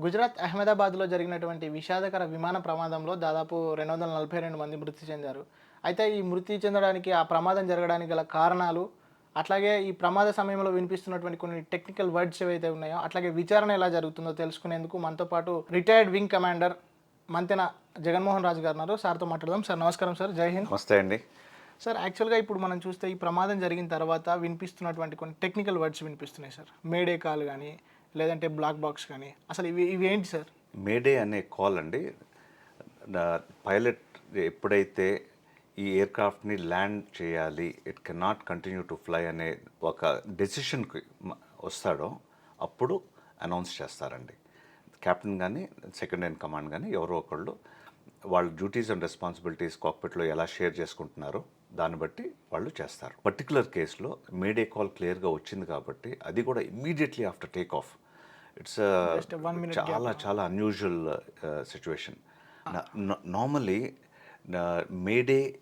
గుజరాత్ అహ్మదాబాద్లో జరిగినటువంటి విషాదకర విమాన ప్రమాదంలో దాదాపు రెండు వందల నలభై రెండు మంది మృతి చెందారు. అయితే ఈ మృతి చెందడానికి ఆ ప్రమాదం జరగడానికి గల కారణాలు అట్లాగే ఈ ప్రమాద సమయంలో వినిపిస్తున్నటువంటి కొన్ని టెక్నికల్ వర్డ్స్ ఏవైతే ఉన్నాయో అట్లాగే విచారణ ఎలా జరుగుతుందో తెలుసుకునేందుకు మనతో పాటు retired wing commander Mantena Jaganmohan Raju గారు ఉన్నారు. సార్తో మాట్లాడదాం. సార్ నమస్కారం సార్. జై హింద్. నమస్తే అండి. సార్ యాక్చువల్గా ఇప్పుడు మనం చూస్తే ఈ ప్రమాదం జరిగిన తర్వాత వినిపిస్తున్నటువంటి కొన్ని టెక్నికల్ వర్డ్స్ వినిపిస్తున్నాయి సార్. మేడే కాల్ కానీ లేదంటే బ్లాక్ బాక్స్ కానీ. అసలు ఇవి ఇవి ఏంటి సార్? మేడే అనే కాల్ అండి. పైలట్ ఎప్పుడైతే ఈ ఎయిర్క్రాఫ్ట్ని ల్యాండ్ చేయాలి it can not continue to fly అనే ఒక డెసిషన్కి వస్తాడో అప్పుడు అనౌన్స్ చేస్తారండి. కెప్టెన్ కానీ సెకండ్ ఇన్ కమాండ్ కానీ ఎవరో ఒకళ్ళు వాళ్ళ డ్యూటీస్ అండ్ రెస్పాన్సిబిలిటీస్ కాక్పిట్లో ఎలా షేర్ చేసుకుంటున్నారో దాన్ని బట్టి వాళ్ళు చేస్తారు. పర్టికులర్ కేసులో మేడే కాల్ క్లియర్గా వచ్చింది కాబట్టి అది కూడా immediately after take off. It's చాలా చాలా unusual situation normally mayday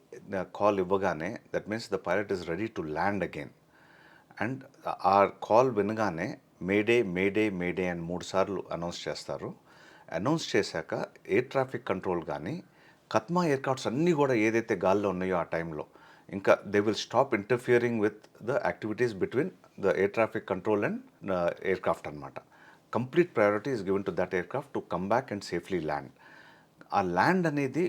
call ఇవ్వగానే that means the pilot is ready to land again and ఆ కాల్ వినగానే మేడే మేడే మేడే అని మూడు సార్లు అనౌన్స్ చేస్తారు. అనౌన్స్ చేశాక ఎయిర్ ట్రాఫిక్ కంట్రోల్ కానీ కత్మా ఎయిర్క్రాఫ్ట్స్ అన్నీ కూడా ఏదైతే గాల్లో ఉన్నాయో ఆ టైంలో ఇంకా they will stop interfering with the activities between the air traffic control and aircraft అనమాట complete priority is given to that aircraft to come back and safely land ఆ ల్యాండ్ అనేది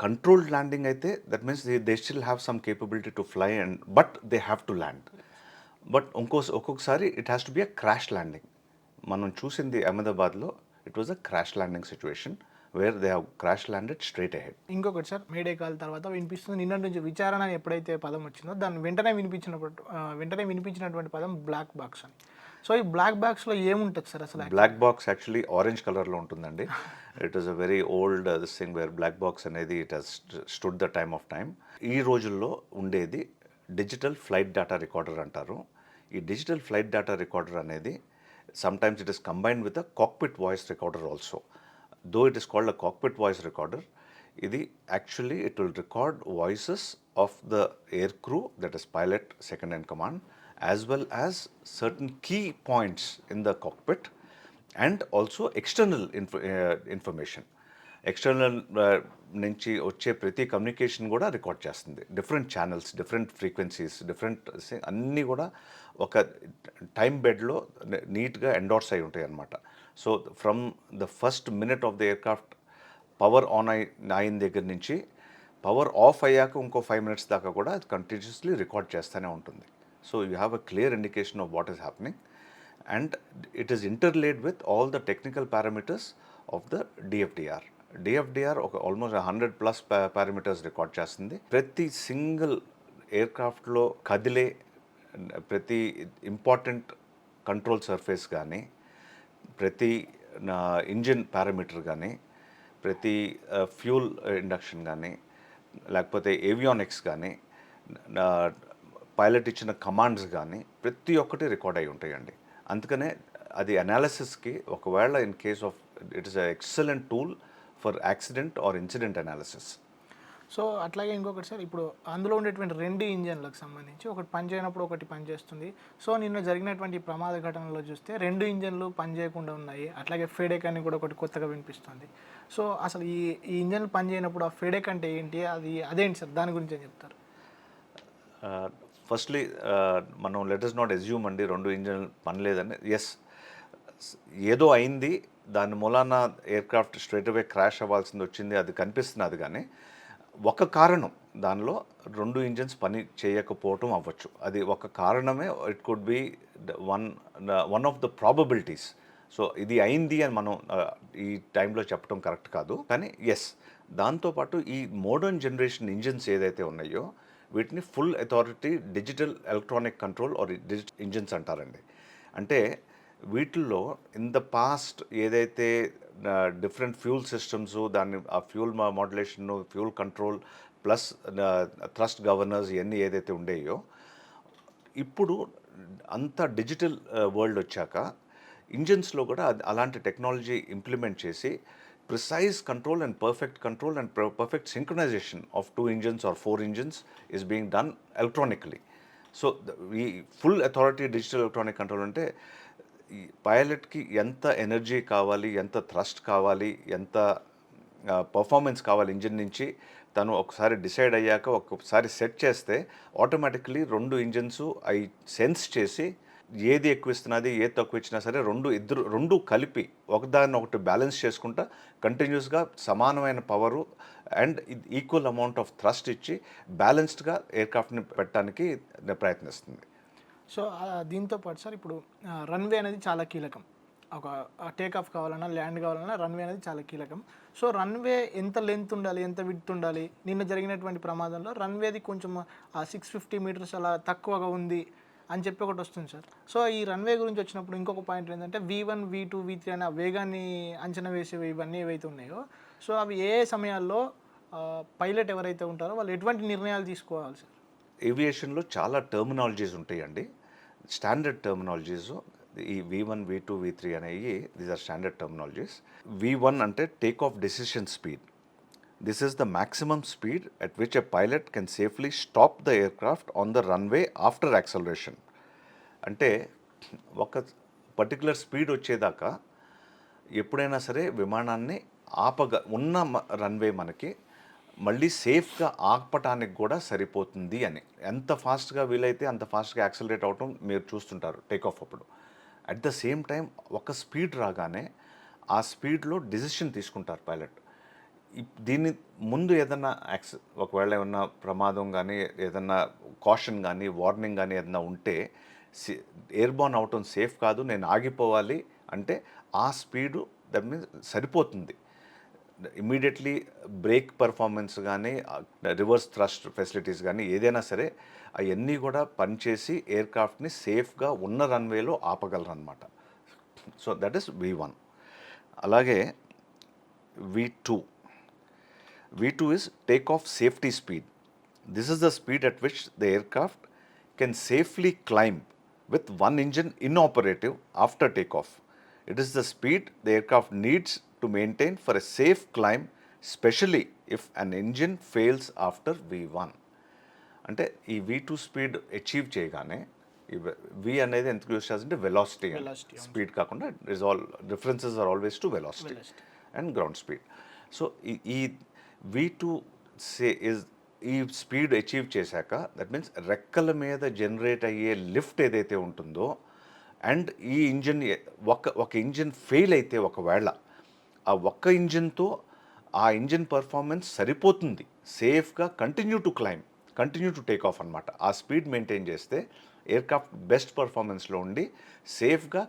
కంట్రోల్డ్ ల్యాండింగ్ అయితే that means they still have some capability to fly and but they have to land but ఇంకో ఒక్కొక్కసారి it has to be a crash landing మనం చూసింది అహ్మదాబాద్లో it was a crash landing situation where they have crash landed straight ahead ఇంకొకటి sir mayday call తర్వాత వినిపిస్తుంది. నిన్న నుంచి విచారణ ఎప్పుడైతే పదం వచ్చిందో దాన్ని వెంటనే వినిపించినప్పుడు వెంటనే వినిపించినటువంటి పదం బ్లాక్ బాక్స్ అని. సో ఈ బ్లాక్ బాక్స్లో ఏముంటుంది సార్ అసలు బ్లాక్ బాక్స్ యాక్చువల్లీ ఆరెంజ్ కలర్లో ఉంటుందండి. It is a very old this thing where black box అనేది it has stood the time of time ఈ రోజుల్లో ఉండేది డిజిటల్ ఫ్లైట్ డేటా రికార్డర్ అంటారు. ఈ డిజిటల్ ఫ్లైట్ డేటా రికార్డర్ అనేది sometimes it is combined with a cockpit voice recorder also though it is called a cockpit voice recorder ఇది actually it will record voices of the air crew that is pilot second in command as well certain certain key points in the cockpit and also external uh, information external uh, నుంచి వచ్చే ప్రతి communication కూడా record చేస్తుంది. Different channels different frequencies different అన్నీ కూడా ఒక time బెడ్లో నీట్గా endorse అయి ఉంటాయి అన్నమాట. So from the first minute of the aircraft power on అయి అయిన దగ్గర నుంచి పవర్ ఆఫ్ అయ్యాక ఇంకో ఫైవ్ మినిట్స్ దాకా కూడా కంటిన్యూస్లీ రికార్డ్ చేస్తూనే ఉంటుంది. So you have a clear indication of what is happening and it is interlaid with all the technical parameters of the DFDR DFDR ఒక almost hundred plus parameters record చేస్తుంది. ప్రతి single ఎయిర్క్రాఫ్ట్లో కదిలే ప్రతి important control surface కానీ ప్రతి engine parameter కానీ ప్రతి fuel induction కానీ లేకపోతే ఏవియానిక్స్ కానీ పైలట్ ఇచ్చిన కమాండ్స్ కానీ ప్రతి ఒక్కటి రికార్డ్ అయి ఉంటాయండి. అందుకనే అది అనాలిసిస్కి ఒకవేళ in case of it is a excellent tool for accident or incident analysis so అట్లాగే ఇంకొకటి సార్ ఇప్పుడు అందులో ఉండేటువంటి రెండు ఇంజన్లకు సంబంధించి ఒకటి పని చేయనప్పుడు ఒకటి పని చేస్తుంది. సో నిన్న జరిగినటువంటి ప్రమాద ఘటనలో చూస్తే రెండు ఇంజన్లు పని చేయకుండా ఉన్నాయి. అట్లాగే ఫేడెక్ అని కూడా ఒకటి కొత్తగా వినిపిస్తుంది. సో అసలు ఈ ఈ ఇంజన్లు పని చేయనప్పుడు ఆ ఫేడెక్ అంటే ఏంటి? అది అదేంటి సార్? దాని గురించి ఏం చెప్తారు? ఫస్ట్లీ uh, మనం లెటర్స్ నాట్ ఎజ్యూమ్ అండి రెండు ఇంజన్ పని లేదని ఎస్ ఏదో అయింది దాని మూలాన ఎయిర్క్రాఫ్ట్ స్ట్రైట్ అవే క్రాష్ అవ్వాల్సింది వచ్చింది అది కనిపిస్తున్నది కానీ ఒక కారణం దానిలో రెండు ఇంజన్స్ పని చేయకపోవటం అవ్వచ్చు. అది ఒక కారణమే it could be one one of the probabilities so ఇది అయింది అని మనం ఈ టైంలో చెప్పడం కరెక్ట్ కాదు. కానీ ఎస్ దాంతోపాటు ఈ మోడర్న్ జనరేషన్ ఇంజిన్స్ ఏదైతే ఉన్నాయో వీటిని full authority digital electronic control or digital engines అంటారండి. అంటే వీటిల్లో ఇన్ ద పాస్ట్ ఏదైతే డిఫరెంట్ ఫ్యూల్ సిస్టమ్స్ దాన్ని ఆ fuel modulation fuel control plus thrust governors ఇవన్నీ ఏదైతే ఉండేయో ఇప్పుడు అంత డిజిటల్ వరల్డ్ వచ్చాక ఇంజిన్స్లో కూడా అలాంటి టెక్నాలజీ ఇంప్లిమెంట్ చేసి precise control and perfect control and perfect synchronization of two engines or four engines is being done electronically. So ఈ full authority digital electronic control అంటే ఈ పైలట్కి ఎంత ఎనర్జీ కావాలి ఎంత థ్రస్ట్ కావాలి ఎంత పర్ఫార్మెన్స్ కావాలి ఇంజిన్ నుంచి తను ఒకసారి డిసైడ్ అయ్యాక ఒకసారి సెట్ చేస్తే ఆటోమేటిక్లీ రెండు ఇంజిన్స్ అవి సెన్స్ చేసి ఏది ఎక్కువ ఇస్తున్నది ఏది తక్కువ ఇచ్చినా సరే రెండు ఇద్దరు రెండు కలిపి ఒకదాన్ని ఒకటి బ్యాలెన్స్ చేసుకుంటా కంటిన్యూస్గా సమానమైన power and equal amount of thrust ఇచ్చి బ్యాలెన్స్డ్గా ఎయిర్క్రాఫ్ట్ని పెట్టడానికి ప్రయత్నిస్తుంది. సో దీంతో పాటు సార్ ఇప్పుడు రన్వే అనేది చాలా కీలకం. ఒక టేక్ ఆఫ్ కావాలన్నా ల్యాండ్ కావాలన్నా రన్వే అనేది చాలా కీలకం. సో రన్వే ఎంత లెంత్ ఉండాలి ఎంత విడ్త్ ఉండాలి? నిన్న జరిగినటువంటి ప్రమాదంలో రన్వేది కొంచెం సిక్స్ ఫిఫ్టీ మీటర్స్ అలా తక్కువగా ఉంది. అని చెప్పి ఒకటి వస్తుంది సార్. సో ఈ రన్వే గురించి వచ్చినప్పుడు ఇంకొక పాయింట్ ఏంటంటే V one V two V three అనే వేగాన్ని అంచనా వేసేవి ఇవన్నీ ఏవైతే ఉన్నాయో సో అవి ఏ ఏ సమయాల్లో పైలట్ ఎవరైతే ఉంటారో వాళ్ళు ఎటువంటి నిర్ణయాలు తీసుకోవాలి సార్? ఏవియేషన్లో చాలా టర్మినాలజీస్ ఉంటాయండి. స్టాండర్డ్ టర్మినాలజీస్ ఈ V one V two V three అనేవి these are standard terminologies V one అంటే take off decision speed this is the maximum speed at which a pilot can safely stop the aircraft on the runway after acceleration అంటే ఒక particular speed వచ్చేదాకా ఎప్పుడైనా సరే విమానాన్ని ఆపగ ఉన్న runway మనకి మళ్ళీ సేఫ్గా ఆపటానికి కూడా సరిపోతుంది అని. ఎంత ఫాస్ట్గా వీలైతే అంత ఫాస్ట్గా యాక్సలరేట్ అవటం మీరు చూస్తుంటారు టేక్ ఆఫ్ అప్పుడు. అట్ ద సేమ్ టైం ఒక స్పీడ్ రాగానే ఆ స్పీడ్లో డిసిషన్ తీసుకుంటారు పైలట్ దీన్ని ముందు ఏదన్నా యాక్స్ ఒకవేళ ఏమన్నా ప్రమాదం కానీ ఏదన్నా కాషన్ కానీ వార్నింగ్ కానీ ఏదన్నా ఉంటే ఎయిర్బాన్ అవటం సేఫ్ కాదు నేను ఆగిపోవాలి అంటే ఆ స్పీడు దట్ మీన్స్ సరిపోతుంది. ఇమీడియట్లీ బ్రేక్ పర్ఫార్మెన్స్ కానీ రివర్స్ థ్రస్ట్ ఫెసిలిటీస్ కానీ ఏదైనా సరే అవన్నీ కూడా పనిచేసి ఎయిర్క్రాఫ్ట్ని సేఫ్గా ఉన్న రన్వేలో ఆపగలరు అనమాట so that is V one అలాగే V two V2 is takeoff safety speed. This is the speed at which the aircraft can safely climb with one engine inoperative after takeoff. It is the speed the aircraft needs to maintain for a safe climb, especially if an engine fails after V1. అంటే ఈ V two speed achieve చేయగానే ఈ వి అనేది ఎందుకు use చేస్తుంటే velocity speed కాకుండా is all references are always to velocity Velocity. And ground speed so ఈ V two say is ఈ స్పీడ్ అచీవ్ చేశాక దట్ మీన్స్ రెక్కల మీద జనరేట్ అయ్యే లిఫ్ట్ ఏదైతే ఉంటుందో అండ్ ఈ ఇంజిన్ ఒక ఒక ఇంజిన్ ఫెయిల్ అయితే ఒకవేళ ఆ ఒక్క ఇంజిన్తో ఆ ఇంజిన్ పర్ఫార్మెన్స్ సరిపోతుంది సేఫ్గా continue to climb continue to take off అనమాట ఆ స్పీడ్ మెయింటైన్ చేస్తే ఎయిర్క్రాఫ్ట్ బెస్ట్ పర్ఫార్మెన్స్లో ఉండి సేఫ్గా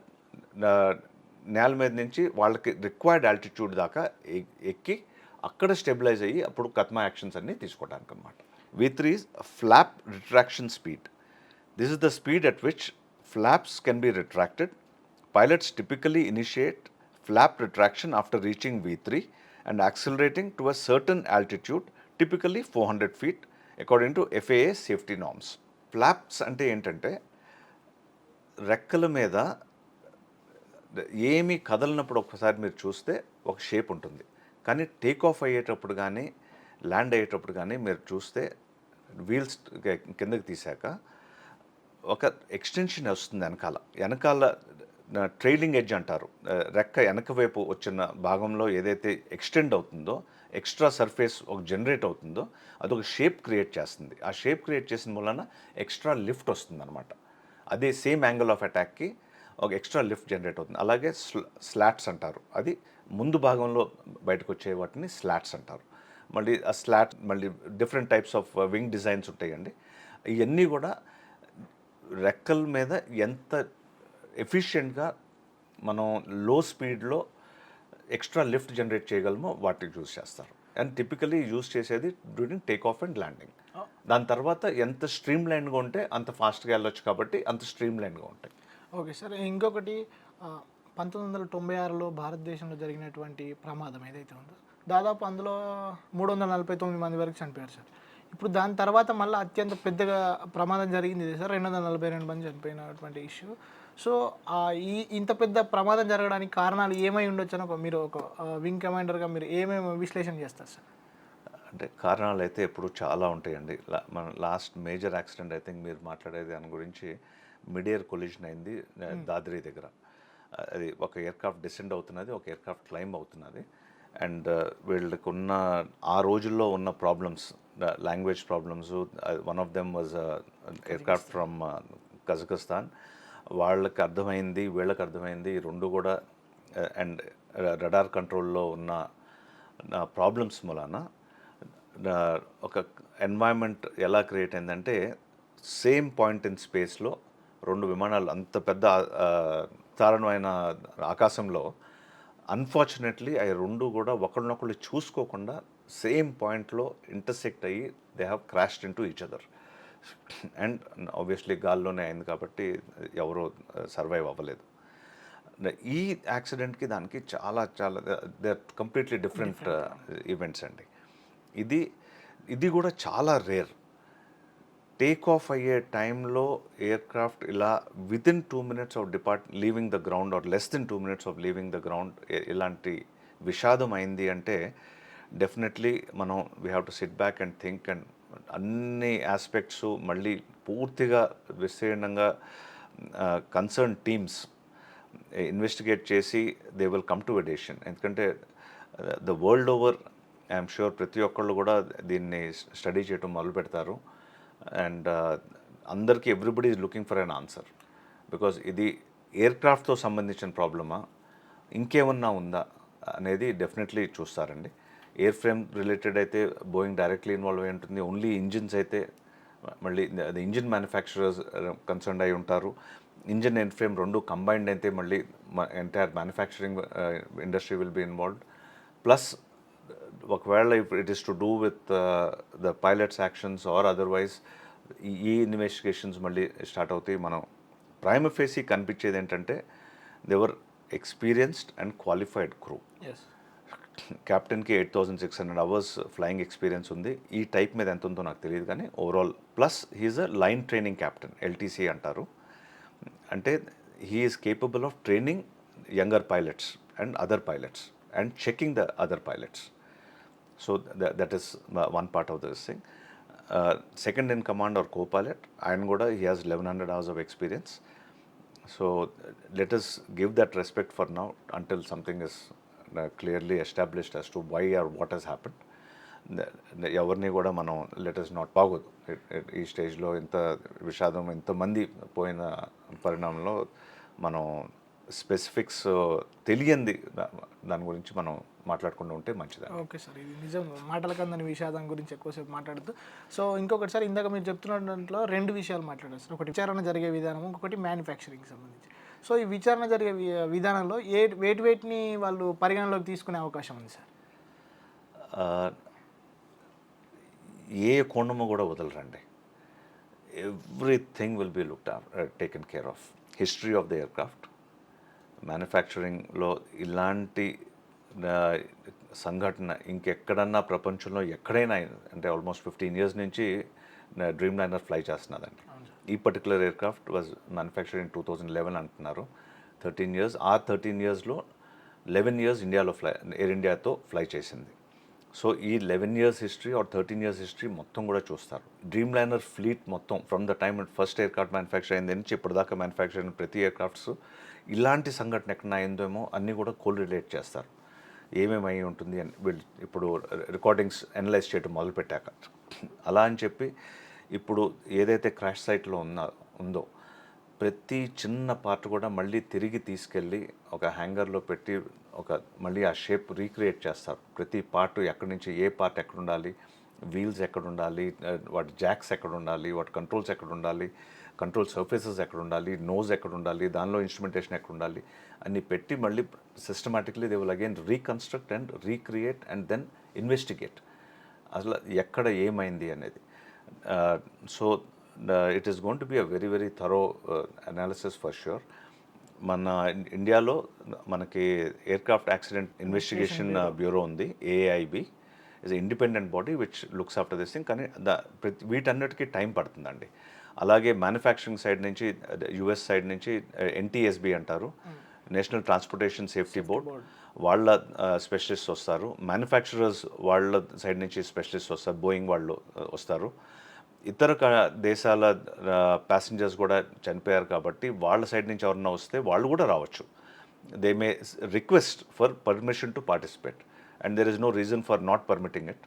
నేల మీద నుంచి వాళ్ళకి రిక్వైర్డ్ ఆల్టిట్యూడ్ దాకా ఎక్కి అక్కడ స్టెబిలైజ్ అయ్యి అప్పుడు కత్మా యాక్షన్స్ అన్ని తీసుకోవడానికి అనమాట V three flap retraction speed this is the speed at which flaps can be retracted pilots typically initiate flap retraction after reaching V three and accelerating to a certain altitude typically four hundred feet according to FAA safety norms flaps అంటే ఏంటంటే రెక్కల మీద ఏమీ కదలనప్పుడు ఒకసారి మీరు చూస్తే ఒక shape ఉంటుంది. కానీ టేక్ ఆఫ్ అయ్యేటప్పుడు కానీ ల్యాండ్ అయ్యేటప్పుడు కానీ మీరు చూస్తే వీల్స్ కిందకి తీసాక ఒక ఎక్స్టెన్షన్ వస్తుంది వెనకాల. వెనకాల ట్రైలింగ్ ఎడ్జ్ అంటారు. రెక్క వెనక వైపు వచ్చిన భాగంలో ఏదైతే ఎక్స్టెండ్ అవుతుందో ఎక్స్ట్రా సర్ఫేస్ ఒక జనరేట్ అవుతుందో అదొక షేప్ క్రియేట్ చేస్తుంది. ఆ షేప్ క్రియేట్ చేసిన వలన ఎక్స్ట్రా లిఫ్ట్ వస్తుంది అనమాట అదే సేమ్ యాంగిల్ ఆఫ్ అటాక్కి ఒక ఎక్స్ట్రా లిఫ్ట్ జనరేట్ అవుతుంది. అలాగే స్లాట్స్ అంటారు. అది ముందు భాగంలో బయటకు వచ్చే వాటిని స్లాట్స్ అంటారు. మళ్ళీ ఆ స్లాట్ మళ్ళీ different types of wing designs ఉంటాయండి. ఇవన్నీ కూడా రెక్కల మీద ఎంత ఎఫిషియెంట్గా మనం లో స్పీడ్లో ఎక్స్ట్రా లిఫ్ట్ జనరేట్ చేయగలమో వాటికి యూజ్ చేస్తారు. అండ్ టిపికలీ యూజ్ చేసేది during take off and landing. దాని తర్వాత ఎంత స్ట్రీమ్ లైన్గా ఉంటే అంత ఫాస్ట్గా వెళ్ళొచ్చు కాబట్టి అంత స్ట్రీమ్ లైన్గా ఉంటాయి. ఓకే సార్ ఇంకొకటి పంతొమ్మిది వందల తొంభై ఆరులో భారతదేశంలో జరిగినటువంటి ప్రమాదం ఏదైతే ఉందో దాదాపు అందులో మూడు వందల నలభై తొమ్మిది మంది వరకు చనిపోయారు సార్. ఇప్పుడు దాని తర్వాత మళ్ళీ అత్యంత పెద్దగా ప్రమాదం జరిగింది సార్ రెండు వందల నలభై రెండు మంది చనిపోయినటువంటి ఇష్యూ. సో ఈ ఇంత పెద్ద ప్రమాదం జరగడానికి కారణాలు ఏమై ఉండొచ్చు అని ఒక మీరు ఒక వింగ్ కమాండర్గా మీరు ఏమేమి విశ్లేషణ చేస్తారు సార్? అంటే కారణాలు అయితే ఎప్పుడు చాలా ఉంటాయండి. మన last major accident I think మీరు మాట్లాడే దాని గురించి మిడియర్ కొలిజన్ అయింది దాద్రి దగ్గర. అది ఒక ఎయిర్క్రాఫ్ట్ డిసెండ్ అవుతున్నది ఒక ఎయిర్క్రాఫ్ట్ క్లైంబ్ అవుతున్నది. అండ్ వీళ్ళకి ఉన్న ఆ రోజుల్లో ఉన్న problems language problems one of them was aircraft from Kazakhstan. వాళ్ళకి అర్థమైంది వీళ్ళకి అర్థమైంది రెండు కూడా అండ్ రడార్ కంట్రోల్లో ఉన్న ప్రాబ్లమ్స్ మూలాన ఒక ఎన్వైరన్మెంట్ ఎలా క్రియేట్ అయిందంటే సేమ్ పాయింట్ ఇన్ స్పేస్లో రెండు విమానాలు అంత పెద్ద తారణమైన ఆకాశంలో అన్ఫార్చునేట్లీ అవి రెండు కూడా ఒకరినొకళ్ళు చూసుకోకుండా సేమ్ పాయింట్లో ఇంటర్సెక్ట్ అయ్యి they have crashed into each other and obviously గాల్లోనే అయింది కాబట్టి ఎవరు సర్వైవ్ అవ్వలేదు. ఈ యాక్సిడెంట్కి దానికి చాలా చాలా they are completely different events అండి. ఇది ఇది కూడా చాలా రేర్ టేక్ ఆఫ్ అయ్యే టైంలో ఎయిర్ క్రాఫ్ట్ ఇలా within two minutes of depart leaving the ground or less than two minutes of leaving the ground ఇలాంటి విషాదం అయింది అంటే డెఫినెట్లీ మనం we have to sit back and think and అన్ని aspects మళ్ళీ పూర్తిగా విస్తీర్ణంగా కన్సర్న్ టీమ్స్ ఇన్వెస్టిగేట్ చేసి they will come to decision ఎందుకంటే the world over I'm sure ప్రతి ఒక్కళ్ళు కూడా దీన్ని స్టడీ చేయడం మొదలు పెడతారు అండ్ అందరికీ everybody is looking for an answer. Because ఇది ఎయిర్ క్రాఫ్ట్తో సంబంధించిన ప్రాబ్లమా? ఇంకేమన్నా ఉందా? అనేది డెఫినెట్లీ చూస్తారండి. ఎయిర్ ఫ్రేమ్ రిలేటెడ్ అయితే బోయింగ్ డైరెక్ట్లీ ఇన్వాల్వ్ అయి ఉంటుంది. ఓన్లీ ఇంజిన్స్ అయితే మళ్ళీ అది ఇంజిన్ మ్యానుఫ్యాక్చరర్స్ కన్సర్న్ అయి ఉంటారు. ఇంజిన్ ఎయిర్ ఫ్రేమ్ రెండు కంబైన్డ్ అయితే మళ్ళీ entire manufacturing industry will be involved. Plus ఒకవేళ if it is to do with the pilots actions or otherwise ఈ ఇన్వెస్టిగేషన్స్ మళ్ళీ స్టార్ట్ అవుతాయి. మనం ప్రైమ్ ఫేసీ కనిపించేది ఏంటంటే they were experienced and qualified crew as క్యాప్టెన్కి eight thousand six hundred hours flying experience ఉంది. ఈ type మీద ఎంత ఉందో నాకు తెలియదు కానీ overall plus he is a line training captain LTC అంటారు. అంటే he is capable of training younger pilots and other pilots and checking the other pilots so that is one part of this thing second in command or co pilot ఆయన కూడా he has eleven hundred hours of experience so let us give that respect for now until something is clearly established as to why or what has happen ఎవరిని కూడా మనం let is not బాగోదు ఈ స్టేజ్లో ఇంత విషాదం ఇంతమంది పోయిన పరిణామంలో మనం స్పెసిఫిక్స్ తెలియంది. దాని గురించి మనం మాట్లాడుకుంటూ ఉంటే మంచిది ఓకే సార్ ఇది నిజం. మాటల కందని విషాదం గురించి ఎక్కువసేపు మాట్లాడుతూ. సో ఇంకొకటి సార్ ఇందాక మీరు చెప్తున్న దాంట్లో రెండు విషయాలు మాట్లాడారు సార్. ఒకటి విచారణ జరిగే విధానం ఇంకొకటి మ్యానుఫ్యాక్చరింగ్ సంబంధించి. సో ఈ విచారణ జరిగే విధానంలో ఏ వేటి వేటిని వాళ్ళు పరిగణలోకి తీసుకునే అవకాశం ఉంది సార్? ఏ కొండము కూడా వదలరండి. Everything will be looked taken care of history of the aircraft మ్యానుఫ్యాక్చరింగ్లో ఇలాంటి సంఘటన ఇంకెక్కడన్నా ప్రపంచంలో ఎక్కడైనా అంటే ఆల్మోస్ట్ ఫిఫ్టీన్ ఇయర్స్ నుంచి డ్రీమ్ లైనర్ ఫ్లై చేస్తున్నదండి. ఈ particular aircraft was manufacture in two thousand eleven అంటున్నారు. థర్టీన్ ఇయర్స్ ఆ థర్టీన్ ఇయర్స్లో లెవెన్ ఇయర్స్ ఇండియాలో ఫ్లై ఎయిర్ ఇండియాతో ఫ్లై చేసింది. సో ఈ eleven years history or thirteen years history మొత్తం కూడా చూస్తారు. డ్రీమ్ లైనర్ ఫ్లీట్ మొత్తం from the time first aircraft manufacture అయింది నుంచి ఇప్పటిదాకా మ్యానుఫ్యాక్చర్ అయిన ప్రతి ఎయిర్క్రాఫ్ట్స్ ఇలాంటి సంఘటన ఎక్కడ అయిందేమో అన్నీ కూడా కోల్ రిలేట్ చేస్తారు. ఏమేమి అయి ఉంటుంది అని వీళ్ళు ఇప్పుడు రికార్డింగ్స్ అనలైజ్ చేయడం మొదలుపెట్టాక. అలా అని చెప్పి ఇప్పుడు ఏదైతే క్రాష్ సైట్లో ఉన్న ఉందో ప్రతి చిన్న పార్ట్ కూడా మళ్ళీ తిరిగి తీసుకెళ్ళి ఒక హ్యాంగర్లో పెట్టి ఒక మళ్ళీ ఆ షేప్ రీక్రియేట్ చేస్తారు. ప్రతి పార్ట్ ఎక్కడి నుంచి ఏ పార్ట్ ఎక్కడ ఉండాలి వీల్స్ ఎక్కడ ఉండాలి వాటి జాక్స్ ఎక్కడ ఉండాలి వాటి కంట్రోల్స్ ఎక్కడ ఉండాలి కంట్రోల్ సర్ఫేసెస్ ఎక్కడ ఉండాలి నోజ్ ఎక్కడ ఉండాలి దానిలో ఇన్స్ట్రుమెంటేషన్ ఎక్కడ ఉండాలి అన్ని పెట్టి మళ్ళీ systematically they will again reconstruct and recreate and then investigate అసలు ఎక్కడ ఏమైంది అనేది. So it is gonna be a very very thorough analysis for sure మన ఇండియాలో మనకి ఎయిర్క్రాఫ్ట్ యాక్సిడెంట్ ఇన్వెస్టిగేషన్ బ్యూరో ఉంది AIB is independent body which looks after this thing కానీ the ప్రతి వీటన్నిటికీ టైం పడుతుందండి. అలాగే మ్యానుఫ్యాక్చరింగ్ సైడ్ నుంచి యుఎస్ సైడ్ నుంచి ఎన్టీఎస్బి అంటారు. నేషనల్ ట్రాన్స్పోర్టేషన్ సేఫ్టీ బోర్డ్ వాళ్ళ స్పెషలిస్ట్ వస్తారు. మ్యానుఫ్యాక్చరర్స్ వాళ్ళ సైడ్ నుంచి స్పెషలిస్ట్ వస్తారు. బోయింగ్ వాళ్ళు uh, వస్తారు. ఇతర దేశాల ప్యాసింజర్స్ కూడా చనిపోయారు కాబట్టి వాళ్ళ సైడ్ నుంచి ఎవరన్నా వస్తే వాళ్ళు కూడా రావచ్చు. They may request for permission to participate and there is no reason for not permitting it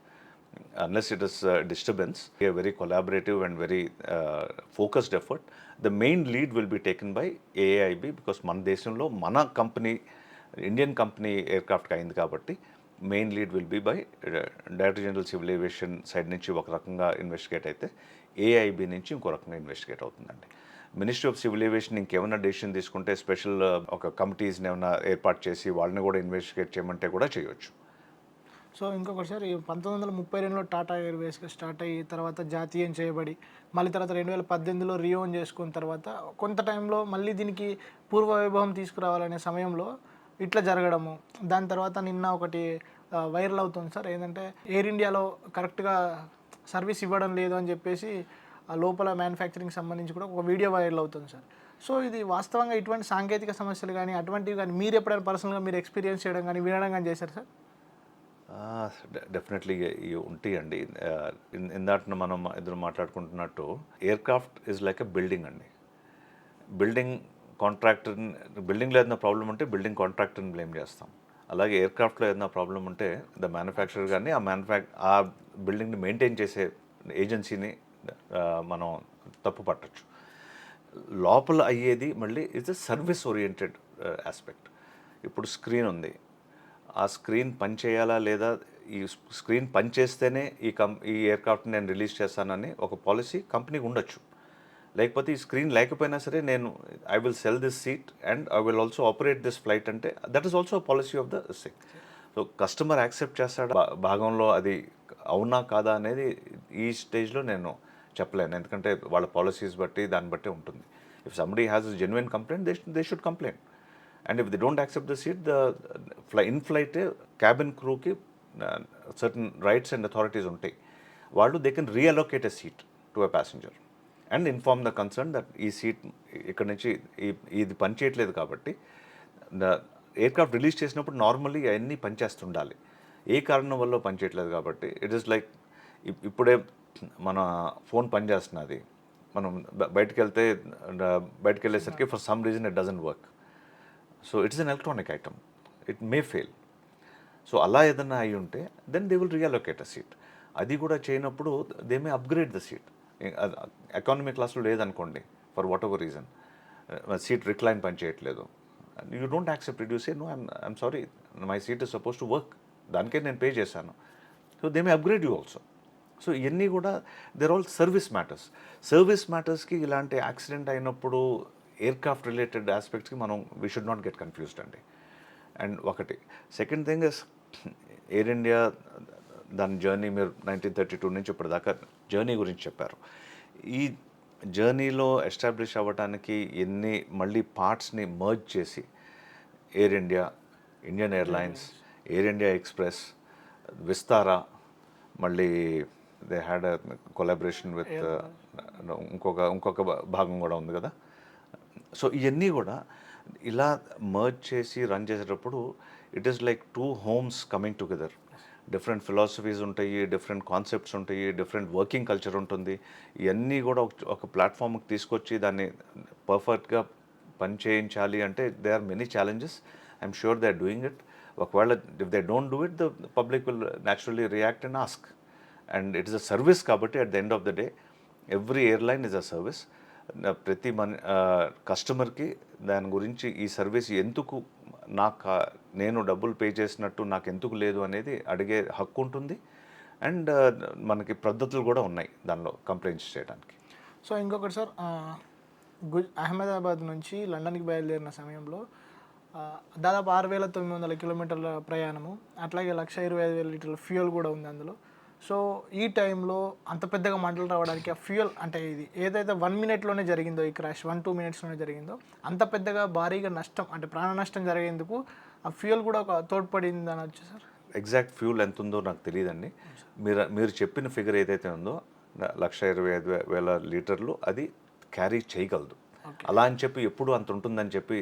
unless it is disturbance a very collaborative and very focused effort the main lead will be taken by AIB because మన దేశంలో మన company Indian company ఎయిర్క్రాఫ్ట్కి అయింది కాబట్టి main lead will be by director general civil aviation side నుంచి ఒక రకంగా investigate అయితే ఏఐబి నుంచి ఇంకో రకంగా ఇన్వెస్టిగేట్ అవుతుందండి. మినిస్ట్రీ ఆఫ్ సివిల్ ఏవియేషన్ ఇంకేమైనా డెసిషన్ తీసుకుంటే స్పెషల్ uh, ఒక కమిటీస్ని ఏమైనా ఏర్పాటు చేసి వాళ్ళని కూడా ఇన్వెస్టిగేట్ చేయమంటే కూడా చేయొచ్చు. సో ఇంకొకసారి పంతొమ్మిది వందల ముప్పై రెండులో టాటా ఎయిర్వేస్ స్టార్ట్ అయ్యి తర్వాత జాతీయం చేయబడి మళ్ళీ తర్వాత రెండు వేల పద్దెనిమిదిలో రియోన్ చేసుకున్న తర్వాత కొంత టైంలో మళ్ళీ దీనికి పూర్వ వైభవం తీసుకురావాలనే సమయంలో ఇట్లా జరగడము. దాని తర్వాత నిన్న ఒకటి వైరల్ అవుతుంది సార్. ఏంటంటే ఎయిర్ ఇండియాలో కరెక్ట్గా సర్వీస్ ఇవ్వడం లేదు అని చెప్పేసి ఆ లోపల మ్యానుఫ్యాక్చరింగ్ సంబంధించి కూడా ఒక వీడియో వైరల్ అవుతుంది సార్. సో ఇది వాస్తవంగా ఇటువంటి సాంకేతిక సమస్యలు కానీ అటువంటివి కానీ మీరు ఎప్పుడైనా పర్సనల్గా మీరు ఎక్స్పీరియన్స్ చేయడం కానీ వినడం కానీ చేశారు సార్? డెఫినెట్లీ ఉంటాయండి. ఇందాట మనం ఇద్దరు మాట్లాడుకుంటున్నట్టు aircraft is like a building అండి. బిల్డింగ్ కాంట్రాక్టర్ బిల్డింగ్లో ఏదైనా ప్రాబ్లం ఉంటే బిల్డింగ్ కాంట్రాక్టర్ని బ్లేమ్ చేస్తాం. అలాగే ఎయిర్క్రాఫ్ట్లో ఏదైనా ప్రాబ్లం ఉంటే ద మ్యానుఫ్యాక్చరర్ కానీ ఆ మ్యానుఫ్యాక్ ఆ బిల్డింగ్ని మెయింటైన్ చేసే ఏజెన్సీని మనం తప్పు పట్టచ్చు. లోపల అయ్యేది మళ్ళీ it's a service oriented aspect. ఇప్పుడు స్క్రీన్ ఉంది. ఆ స్క్రీన్ పనిచేయాలా లేదా ఈ స్క్రీన్ పనిచేస్తేనే ఈ కం ఈ ఎయిర్క్రాఫ్ట్ నేను రిలీజ్ చేస్తానని ఒక పాలసీ కంపెనీకి ఉండొచ్చు. లేకపోతే ఈ స్క్రీన్ లేకపోయినా సరే నేను I will sell this seat and I will also operate this flight అంటే that is also policy of the sick so customer accept చేస్తాడు? భాగంలో అది అవునా కాదా అనేది ఈ స్టేజ్లో నేను చెప్పలేను. ఎందుకంటే వాళ్ళ పాలసీస్ బట్టి దాన్ని బట్టి ఉంటుంది. If somebody has genuine complaint they they should complaint and if they don't accept the seat the fly in flight cabin క్రూకి certain rights and authorities ఉంటాయి. వాళ్ళు they can reallocate a seat to a passenger and inform the concern that ఈ seat ఇక్కడ నుంచి ఈ- ఇది పనిచేయట్లేదు కాబట్టి aircraft release చేసినప్పుడు నార్మల్లీ అవన్నీ పనిచేస్తుండాలి. ఏ కారణం వల్ల పనిచేయట్లేదు కాబట్టి ఇట్ ఈస్ లైక్ ఇప్పుడే మన ఫోన్ పనిచేస్తున్నది. మనం బయటకు బయటికి వెళ్తే బయటకు వెళ్ళేసరికి for some reason it doesn't work so it's an electronic item it may fail so అలా ఏదైనా అయి ఉంటే then they will reallocate a seat అది కూడా చేయనప్పుడు they may upgrade the seat economy క్లాస్లో లేదనుకోండి for whatever reason seat recline పని చేయట్లేదు. You don't accept it you say no I'm I'm sorry my seat is suppose to work దానికే నేను pay చేశాను. So they may upgrade you also so ఇవన్నీ కూడా there all service matters service మ్యాటర్స్కి ఇలాంటి accident అయినప్పుడు aircraft related ఆస్పెక్ట్స్కి మనం we should not get confused అండి. అండ్ ఒకటి. Second thing is Air India దాని జర్నీ మీరు నైన్టీన్ థర్టీ టూ నుంచి ఇప్పటిదాకా జర్నీ గురించి చెప్పారు. ఈ జర్నీలో ఎస్టాబ్లిష్ అవ్వడానికి ఎన్ని మళ్ళీ పార్ట్స్ని మర్జ్ చేసి Air India Indian Airlines Air India Express Vistara మళ్ళీ దే హ్యాడ్ కొలాబరేషన్ విత్ ఇంకొక ఇంకొక భాగం కూడా ఉంది కదా. సో ఇవన్నీ కూడా ఇలా మర్జ్ చేసి రన్ చేసేటప్పుడు it is like two homes coming together different philosophies ఉంటాయి డిఫరెంట్ కాన్సెప్ట్స్ ఉంటాయి డిఫరెంట్ వర్కింగ్ కల్చర్ ఉంటుంది. ఇవన్నీ కూడా ఒక- ప్లాట్ఫామ్కి తీసుకొచ్చి దాన్ని పర్ఫెక్ట్గా పని చేయించాలి అంటే they are many challenges I'm sure they are doing it ఒకవేళ if they don't do it the public will naturally react and ask and it is a service కాబట్టి at the end of the day every airline is a service ప్రతి మన కస్టమర్కి దాని గురించి ఈ service ఎందుకు నాకు నేను డబ్బులు పే చేసినట్టు నాకు ఎందుకు లేదు అనేది అడిగే హక్కు ఉంటుంది. అండ్ మనకి పద్ధతులు కూడా ఉన్నాయి దానిలో కంప్లైంట్స్ చేయడానికి. సో ఇంకొకటి సార్ గుజ్ అహ్మదాబాద్ నుంచి లండన్కి బయలుదేరిన సమయంలో దాదాపు ఆరు వేల తొమ్మిది వందల కిలోమీటర్ల ప్రయాణము అట్లాగే లక్ష ఇరవై ఐదు వేల లీటర్ల ఫ్యూయల్ కూడా ఉంది అందులో. సో ఈ టైంలో అంత పెద్దగా మంటలు రావడానికి ఆ ఫ్యూయల్ అంటే ఇది ఏదైతే వన్ మినిట్లోనే జరిగిందో ఈ క్రాష్ వన్ టూ మినిట్స్లోనే జరిగిందో అంత పెద్దగా భారీగా నష్టం అంటే ప్రాణ నష్టం జరిగేందుకు ఆ ఫ్యూయల్ కూడా ఒక తోడ్పడింది అనొచ్చు సార్. ఎగ్జాక్ట్ ఫ్యూల్ ఎంత ఉందో నాకు తెలియదండి. మీరు మీరు చెప్పిన ఫిగర్ ఏదైతే ఉందో లక్ష ఇరవై ఐదు వేల లీటర్లు అది క్యారీ చేయగలదు. అలా అని చెప్పి ఎప్పుడు అంత ఉంటుందని చెప్పి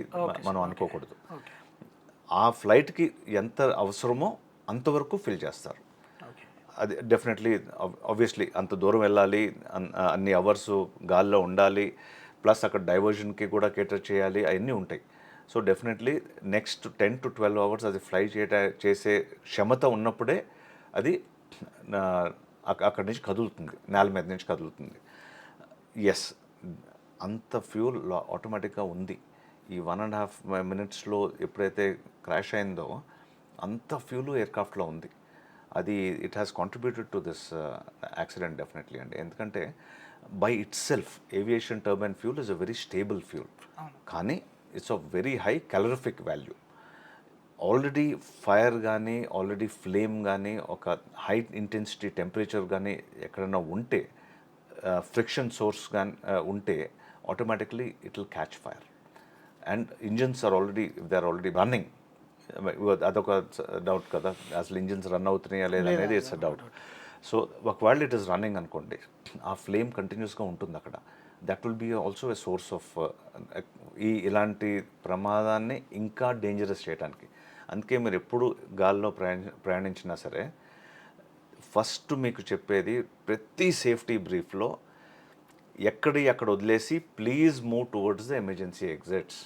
మనం అనుకోకూడదు. ఆ ఫ్లైట్కి ఎంత అవసరమో అంతవరకు ఫిల్ చేస్తారు. అది డెఫినెట్లీ ఆబ్వియస్లీ అంత దూరం వెళ్ళాలి అన్- అన్ని అవర్స్ గాల్లో ఉండాలి ప్లస్ అక్కడ డైవర్షన్కి కూడా కేటర్ చేయాలి అవన్నీ ఉంటాయి. So definitely next ten to twelve hours అది ఫ్లై చేయట చేసే క్షమత ఉన్నప్పుడే అది అక్కడి నుంచి కదులుతుంది నేల మీద నుంచి కదులుతుంది. ఎస్ అంత ఫ్యూల్ ఆటోమేటిక్గా ఉంది. ఈ వన్ అండ్ హాఫ్ మినిట్స్లో ఎప్పుడైతే క్రాష్ అయిందో అంత ఫ్యూల్ ఎయిర్క్రాఫ్ట్లో ఉంది. అది it has contributed to this accident definitely అండి. ఎందుకంటే by itself aviation turbine fuel is a very stable fuel కానీ it's of very high calorific value already fire కానీ ఆల్రెడీ ఫ్లేమ్ కానీ ఒక హై ఇంటెన్సిటీ టెంపరేచర్ కానీ ఎక్కడైనా ఉంటే ఫ్రిక్షన్ సోర్స్ కానీ ఉంటే automatically it will catch fire and engines are already they are already running అదొక డౌట్ కదా. అసలు ఇంజిన్స్ రన్ అవుతున్నాయా లేదా అనేది ఇట్స్ డౌట్ సో ఒకవేళ ఇట్ ఇస్ రన్నింగ్ అనుకోండి ఆ ఫ్లేమ్ కంటిన్యూస్గా ఉంటుంది అక్కడ. That will be also a source of ఈ ఇలాంటి ప్రమాదాన్ని ఇంకా డేంజరస్ చేయడానికి అందుకే మీరు ఎప్పుడు గాల్లో ప్రయాణ ప్రయాణించినా సరే ఫస్ట్ మీకు చెప్పేది ప్రతి సేఫ్టీ బ్రీఫ్లో ఎక్కడి అక్కడ వదిలేసి please move towards the emergency exits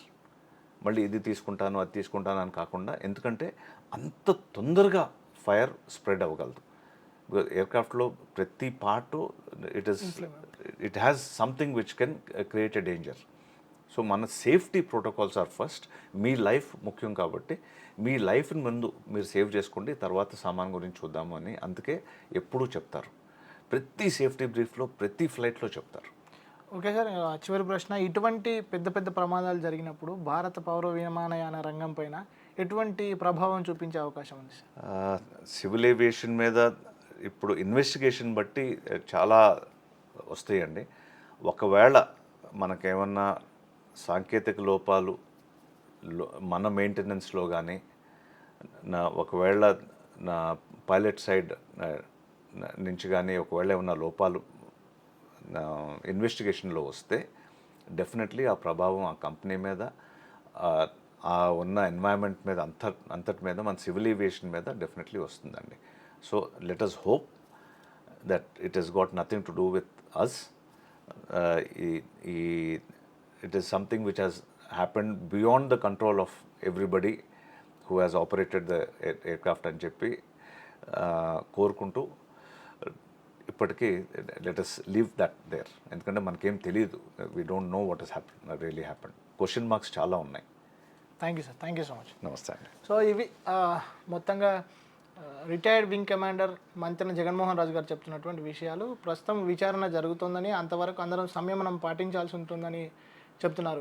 మళ్ళీ ఇది తీసుకుంటాను అది తీసుకుంటాను అని కాకుండా ఎందుకంటే అంత తొందరగా ఫైర్ స్ప్రెడ్ అవ్వగలదు. ఎయిర్క్రాఫ్ట్లో ప్రతి part it is it has something which can create a danger so మన సేఫ్టీ ప్రోటోకాల్స్ ఆర్ ఫస్ట్ మీ లైఫ్ ముఖ్యం కాబట్టి మీ లైఫ్ని ముందు మీరు సేవ్ చేసుకోండి తర్వాత సామాన్ గురించి చూద్దాము అని. అందుకే ఎప్పుడూ చెప్తారు. ప్రతి సేఫ్టీ బ్రీఫ్లో ప్రతి ఫ్లైట్లో చెప్తారు. ఓకే సార్ చివరి ప్రశ్న. ఇటువంటి పెద్ద పెద్ద ప్రమాదాలు జరిగినప్పుడు భారత పౌర విమానయాన రంగం పైన ఎటువంటి ప్రభావం చూపించే అవకాశం ఉంది సార్? సివిల్ ఏవియేషన్ మీద ఇప్పుడు ఇన్వెస్టిగేషన్ బట్టి చాలా వస్తాయండి. ఒకవేళ మనకేమన్నా సాంకేతిక లోపాలు లో- మన మెయింటెనెన్స్లో కానీ నా ఒకవేళ నా పైలట్ సైడ్ నుంచి కానీ ఒకవేళ ఏమన్నా లోపాలు ఇన్వెస్టిగేషన్లో వస్తే డెఫినెట్లీ ఆ ప్రభావం ఆ కంపెనీ మీద ఆ- ఉన్న ఎన్వైరన్మెంట్ మీద అంత అంతటి మీద మన సివిల్ ఏవియేషన్ మీద డెఫినెట్లీ వస్తుందండి. So let us hope that it has got nothing to do with us ఈ it is something which has happen beyond the control of everybody who has operated the aircraft అని చెప్పి కోరుకుంటూ ఇప్పటికీ let us leave that there ఎందుకంటే మనకేం తెలియదు we don't know what is happen really happen question marks చాలా ఉన్నాయి. Thank you sir thank you so much namaste అండి. సో ఇవి మొత్తంగా retired wing commander Mantena Jaganmohan Raju garu చెప్తున్నటువంటి విషయాలు ప్రస్తుతం విచారణ జరుగుతుందని అంతవరకు అందరం సంయమనం పాటించాల్సి ఉంటుందని చెప్తున్నారు.